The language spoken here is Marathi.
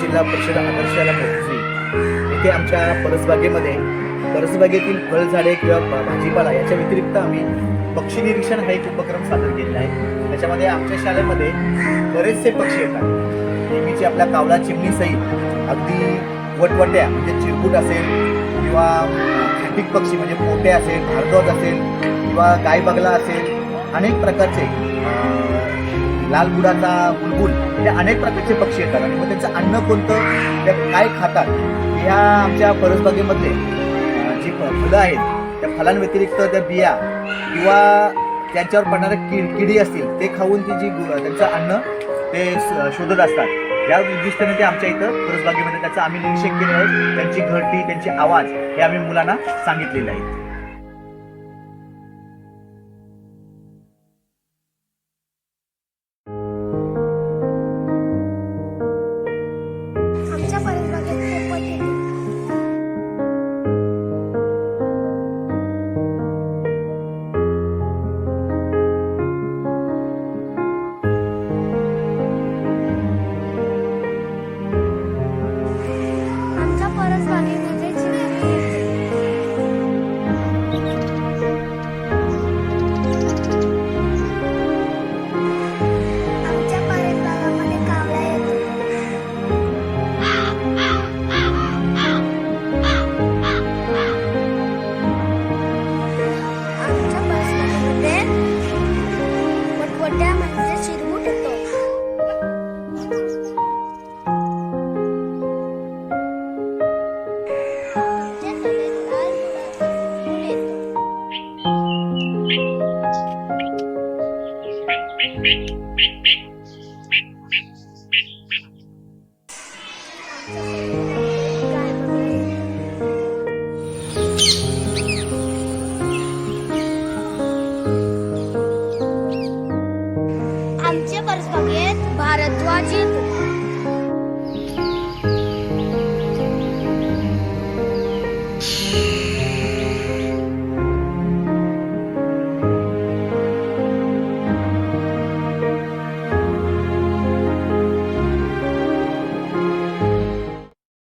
जिल्हा परिषद आदर्शाला पोहोचली इथे आमच्या परसबागेमध्ये परसबागेतील फळझाडे किंवा भाजीपाला याच्या व्यतिरिक्त आम्ही पक्षी निरीक्षण हा एक उपक्रम सादर केलेला आहे. त्याच्यामध्ये आमच्या शाळेमध्ये बरेचसे पक्षी येतात. नेहमीचे आपल्या कावळा चिमणी सहित अगदी वटवट्या म्हणजे चिरकुट असेल किंवा खंडिक पक्षी म्हणजे पोटे असेल भारद्वाज असेल किंवा गाय बगला असेल अनेक प्रकारचे लाल बुडाचा बुलबुल म्हणजे अनेक प्रकारचे पक्षी येतात. आणि मग त्यांचं अन्न कोणतं त्या काय खातात ह्या आमच्या परसबागेमधले जी फ- फुलं आहेत त्या फलांव्यतिरिक्त त्या बिया किंवा त्यांच्यावर पडणाऱ्या किड किडी असतील ते खाऊन ती जी गु- त्यांचं अन्न ते शोधत असतात. या उद्दिष्टाने ते आमच्या इथं परसबागेमध्ये त्याचं आम्ही निरीक्षण केलं आहे. त्यांची घरटी त्यांची आवाज हे आम्ही मुलांना सांगितलेले आहे. आमच्या परसबागेमध्ये आमचे बघायला आमच्या भारद्वाज येतो.